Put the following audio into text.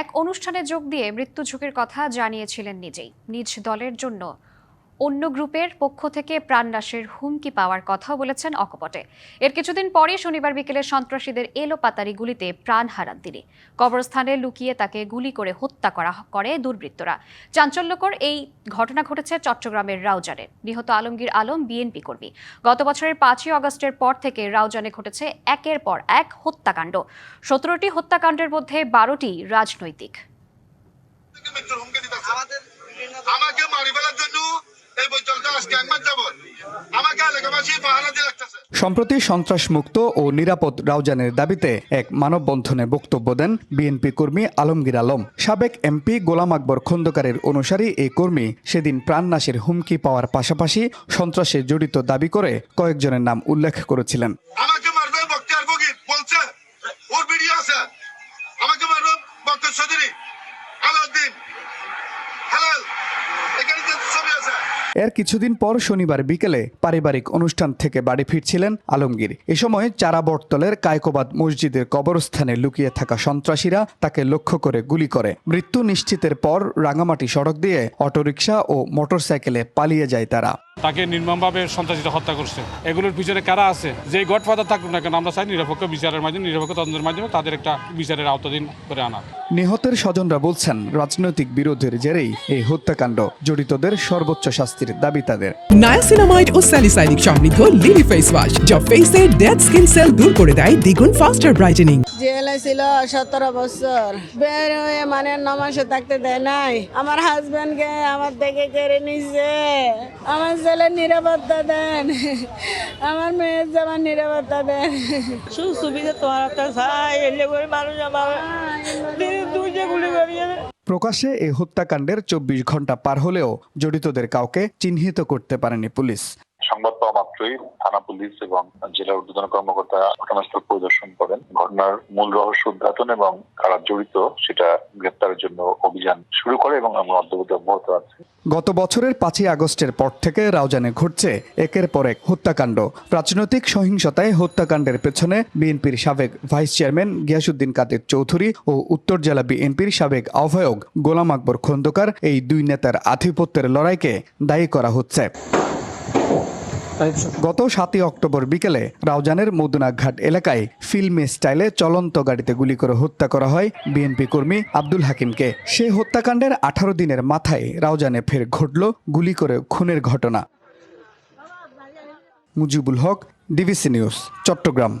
এক অনুষ্ঠানে যোগ দিয়ে মৃত্যু ঝুঁকির কথা জানিয়েছিলেন নিজেই। নিজ দলের জন্য অন্য গ্রুপের পক্ষ থেকে প্রাণনাশের হুমকি পাওয়ার কথাও বলেছেন অকপটে। এর কিছুদিন পরে শনিবার বিকেলে সন্ত্রাসীদের এলোপাতারি গুলিতে প্রাণ হারান তিনি। কবরস্থানে লুকিয়ে তাকে গুলি করে হত্যা করা করে দুর্বৃত্তরা। চাঞ্চল্যকর এই ঘটনা ঘটেছে চট্টগ্রামের রাউজানে। নিহত আলমগীর আলম, বিএনপি কর্মী। গত বছরের পাঁচই আগস্টের পর থেকে রাউজানে ঘটেছে একের পর এক হত্যাকাণ্ড। সতেরোটি হত্যাকাণ্ডের মধ্যে বারোটি রাজনৈতিক আমাকে মৃত্যুর হুমকি দিতেছে আমাকে মারি ফেলার জন্য এই বৈচলটা আজকে এক মাস যাবত আমাকে এলাকাবাসী পাহারা দিয়ে সম্প্রতি সন্ত্রাসমুক্ত ও নিরাপদ রাউজানের দাবিতে এক মানববন্ধনে বক্তব্য দেন বিএনপি কর্মী আলমগীর আলম। সাবেক এমপি গোলাম আকবর খন্দকারের অনুসারী এই কর্মী সেদিন প্রাণনাশের হুমকি পাওয়ার পাশাপাশি সন্ত্রাসে জড়িত দাবি করে কয়েকজনের নাম উল্লেখ করেছিলেন। আমাকে মারবে ওর ভিডিও আছে আমাকে মারবে বক্তিয়ার চৌধুরী আলাউদ্দিন হেলাল এখানে যে ছবি আছে এর কিছুদিন পর শনিবার বিকেলে পারিবারিক অনুষ্ঠান থেকে বাড়ি ফিরছিলেন আলমগীর। এ সময় চারাবটতলের কায়কোবাদ মসজিদের কবরস্থানে লুকিয়ে থাকা সন্ত্রাসীরা তাকে লক্ষ্য করে গুলি করে। মৃত্যু নিশ্চিতের পর রাঙামাটি সড়ক দিয়ে অটোরিকশা ও মোটরসাইকেলে পালিয়ে যায় তারা। তাকে নির্মমভাবে সন্ত্রাসীরা হত্যা করছে। এগুলোর পিছনে কারা আছে? যে গডফাদার থাকুক না কেন আমরা চাই নিরপেক্ষ বিচারের মাধ্যমে নিরপেক্ষ তদন্তের মাধ্যমে তাদের একটা বিচারের আওতাধীন করে আনা। নিহতের স্বজনরা বলছেন রাজনৈতিক বিরোধের জেরেই এই হত্যাকাণ্ড জড়িতদের সর্বোচ্চ শাস্তির দাবি তাদের। নায়াসিনামাইড ও স্যালিসাইনিক সমৃদ্ধ লিলি ফেস ওয়াশ যা ফেসের ডেড স্কিন সেল দূর করে দেয় দ্বিগুণ ফাস্টার ব্রাইটেনিং জেলে ছিল সতেরো বছর বের হয়ে মানে নমাসে থাকতে দেয় নাই। আমার হাজবেন্ডকে আমার থেকে কেড়ে নিছে। আমার ছেলের নিরাপত্তা দেন। আমার মেয়ের জামার নিরাপত্তা দেন। সুবিধা তোমার একটা চাই এলে করে মানুষ আমার দিনে দুইটা গুলি করিয়ে প্রকাশ্যে এই হত্যাকাণ্ডের চব্বিশ ঘণ্টা পার হলেও জড়িতদের কাউকে চিহ্নিত করতে পারেনি পুলিশ। সংবাদ পাওয়া মাত্রই থানা পুলিশ এবং জেলা ঊর্ধ্বতন কর্মকর্তা ঘটনাস্থল পরিদর্শন করেন। ঘটনার মূল রহস্য উদ্ঘাটন এবং কারা জড়িত সেটা গ্রেপ্তারের জন্য অভিযান শুরু করে এবং আমরা অদ্যবধি অব্যাহত আছে। গত বছরের পাঁচই আগস্টের পর থেকে রাউজানে ঘটছে একের পর এক হত্যাকাণ্ড। রাজনৈতিক সহিংসতায় হত্যাকাণ্ডের পেছনে বিএনপির সাবেক ভাইস চেয়ারম্যান গিয়াসুদ্দিন কাদের চৌধুরী ও উত্তর জেলা বিএনপির সাবেক আহ্বায়ক গোলাম আকবর খন্দকার এই দুই নেতার আধিপত্যের লড়াইকে দায়ী করা হচ্ছে। গত সাতই অক্টোবর বিকেলে রাউজানের মদুনাঘাট এলাকায় ফিল্মি স্টাইলে চলন্ত গাড়িতে গুলি করে হত্যা করা হয় বিএনপি কর্মী আব্দুল হাকিমকে। সে হত্যাকাণ্ডের আঠারো দিনের মাথায় রাউজানে ফের ঘটল গুলি করে খুনের ঘটনা। Mujibul Haque, DBC news, Chattogram.